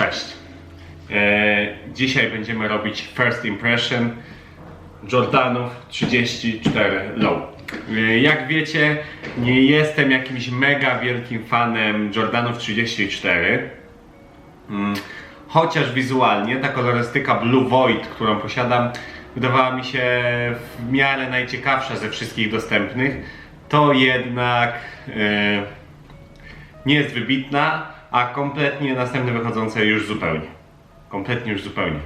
Cześć. E, dzisiaj będziemy robić first impression Jordanów 34 Low. E, jak wiecie, nie jestem jakimś mega wielkim fanem Jordanów 34. Mm, Chociaż wizualnie ta kolorystyka Blue Void, którą posiadam, wydawała mi się w miarę najciekawsza ze wszystkich dostępnych, to jednak e, nie jest wybitna, a kompletnie następne wychodzące już zupełnie. Kompletnie już zupełnie.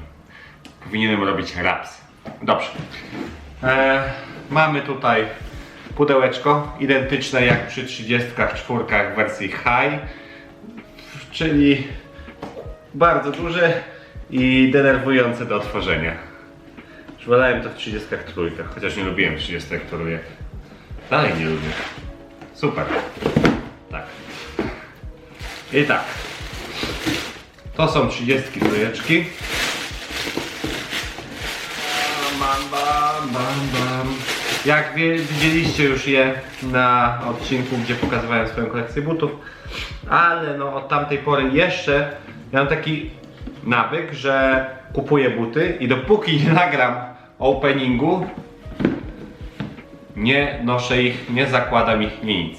Powinienem robić raps. Dobrze. E, mamy tutaj pudełeczko, identyczne jak przy 34 w wersji high, czyli bardzo duże i denerwujące do otworzenia. Już wolałem to w 33, chociaż nie lubiłem 33. Dalej nie lubię. Super. I tak. To są 30 trójeczki. Bam, bam, bam, bam. Jak widzieliście już je na odcinku, gdzie pokazywałem swoją kolekcję butów, ale no od tamtej pory jeszcze miałem taki nawyk, że kupuję buty i dopóki nie nagram openingu, nie noszę ich, nie zakładam ich, nie nic.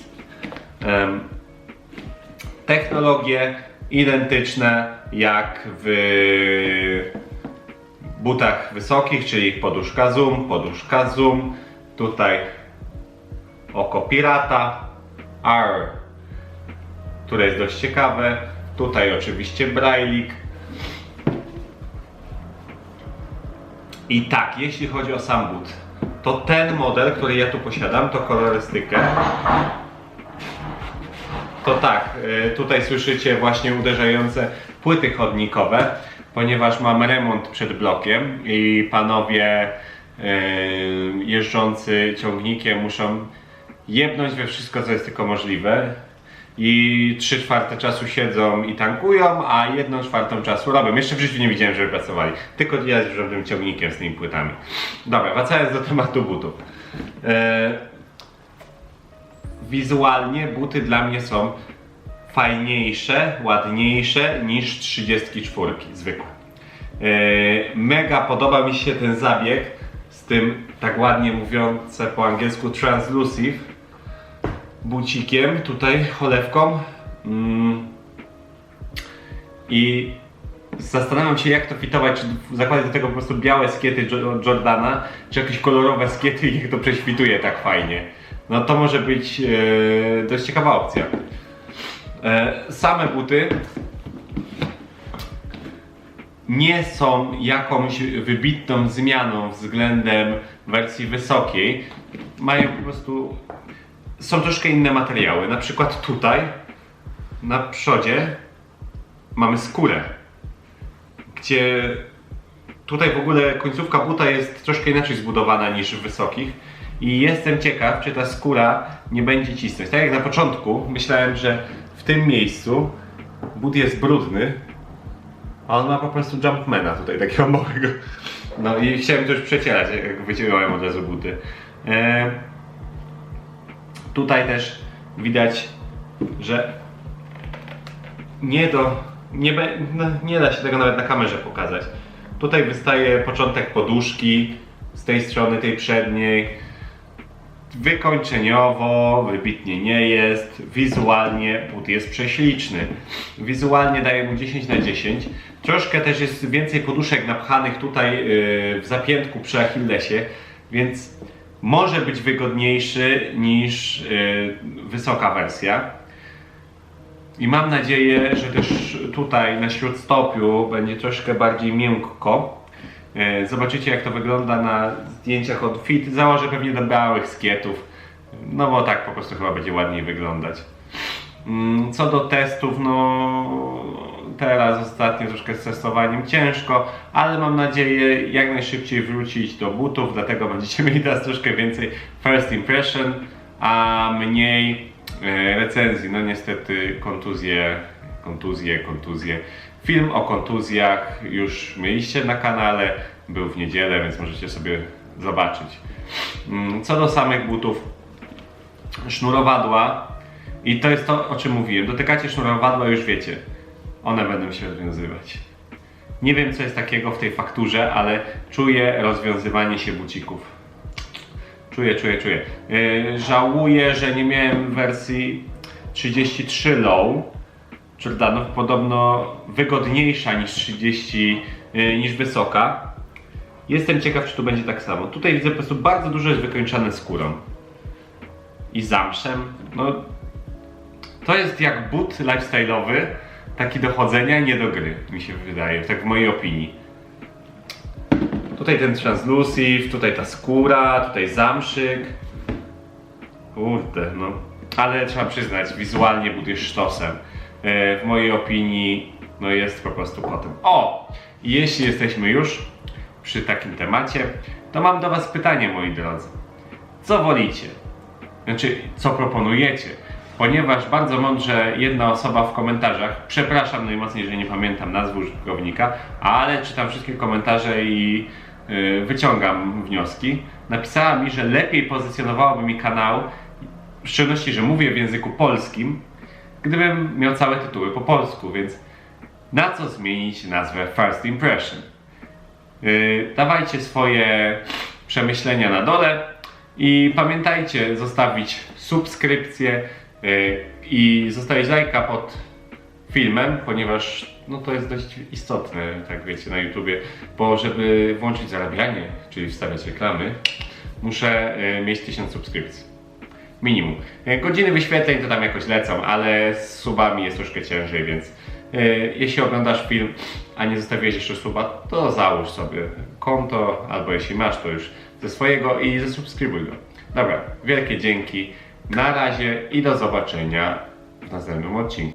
Technologie identyczne jak w butach wysokich, czyli poduszka zoom, poduszka zoom, tutaj oko pirata, R, które jest dość ciekawe, tutaj oczywiście brajlik. I tak, jeśli chodzi o sam but, to ten model, który ja tu posiadam, to kolorystykę, to tak, y, tutaj słyszycie właśnie uderzające płyty chodnikowe, ponieważ mam remont przed blokiem i panowie y, jeżdżący ciągnikiem muszą jebnąć we wszystko, co jest tylko możliwe. I 3 czwarte czasu siedzą i tankują, a jedną czwartą czasu robią. Jeszcze w życiu nie widziałem, żeby pracowali. Tylko ja jeżdżę tym ciągnikiem z tymi płytami. Dobra, wracając do tematu butów. E, wizualnie buty dla mnie są fajniejsze, ładniejsze niż 34 zwykłe. Yy, mega podoba mi się ten zabieg z tym tak ładnie mówiące po angielsku translusive bucikiem, tutaj cholewką. Mm. I zastanawiam się jak to fitować, czy zakładać do tego po prostu białe skiety Jo- Jordana, czy jakieś kolorowe skiety i jak to prześwituje tak fajnie. No to może być e, dość ciekawa opcja. E, same buty nie są jakąś wybitną zmianą względem wersji wysokiej. Mają po prostu. Są troszkę inne materiały. Na przykład tutaj na przodzie mamy skórę, gdzie tutaj w ogóle końcówka buta jest troszkę inaczej zbudowana niż w wysokich. I jestem ciekaw, czy ta skóra nie będzie cisnąć. Tak jak na początku myślałem, że w tym miejscu but jest brudny, a on ma po prostu jumpmana tutaj, takiego małego. No i chciałem to już przecierać, jak wyciągnąłem od razu buty. E, tutaj też widać, że nie do. Nie, be, no, nie da się tego nawet na kamerze pokazać. Tutaj wystaje początek poduszki z tej strony, tej przedniej. Wykończeniowo wybitnie nie jest, wizualnie but jest prześliczny. Wizualnie daje mu 10 na 10. Troszkę też jest więcej poduszek napchanych tutaj yy, w zapiętku przy Achillesie, więc może być wygodniejszy niż yy, wysoka wersja. I mam nadzieję, że też tutaj na śródstopiu będzie troszkę bardziej miękko. E, Zobaczycie jak to wygląda na zdjęciach od fit. Założę pewnie do białych skietów. No bo tak po prostu chyba będzie ładniej wyglądać. Mm, Co do testów, no teraz ostatnio troszkę z testowaniem ciężko, ale mam nadzieję jak najszybciej wrócić do butów, dlatego będziecie mieli teraz troszkę więcej first impression, a mniej e, recenzji. No niestety kontuzje, kontuzje, kontuzje. Film o kontuzjach już mieliście na kanale, był w niedzielę, więc możecie sobie zobaczyć. Mm, Co do samych butów, sznurowadła i to jest to, o czym mówiłem. Dotykacie sznurowadła, już wiecie. one będą się rozwiązywać. Nie wiem co jest takiego w tej fakturze, ale czuję rozwiązywanie się bucików. Czuję, czuję, czuję. Yy, żałuję, że nie miałem wersji 33 low. Jordanów podobno wygodniejsza niż 30, yy, niż wysoka. Jestem ciekaw, czy tu będzie tak samo. Tutaj widzę po prostu bardzo dużo jest wykończone skórą. I zamszem. No, to jest jak but lifestyle'owy, taki do chodzenia, nie do gry, mi się wydaje, tak w mojej opinii. Tutaj ten translusive, tutaj ta skóra, tutaj zamszyk. Kurde, no. Ale trzeba przyznać, wizualnie but jest sztosem. E, W mojej opinii, no jest po prostu kotem. O! Jeśli jesteśmy już przy takim temacie, to mam do Was pytanie, moi drodzy. Co wolicie? Znaczy, co proponujecie? Ponieważ bardzo mądrze jedna osoba w komentarzach, przepraszam najmocniej, że nie pamiętam nazwy użytkownika, ale czytam wszystkie komentarze i yy, wyciągam wnioski, napisała mi, że lepiej pozycjonowałoby mi kanał, w szczególności, że mówię w języku polskim, gdybym miał całe tytuły po polsku, więc na co zmienić nazwę First Impression? Yy, dawajcie swoje przemyślenia na dole i pamiętajcie zostawić subskrypcję yy, i zostawić lajka pod filmem, ponieważ no to jest dość istotne, tak wiecie, na YouTubie, bo żeby włączyć zarabianie, czyli wstawiać reklamy, muszę yy, mieć 1000 subskrypcji. Minimum. Yy, Godziny wyświetleń to tam jakoś lecą, ale z subami jest troszkę ciężej, więc yy, jeśli oglądasz film, a nie zostawiłeś jeszcze suba, to załóż sobie konto, albo jeśli masz, to już ze swojego i zasubskrybuj go. Dobra, wielkie dzięki, na razie i do zobaczenia w następnym odcinku.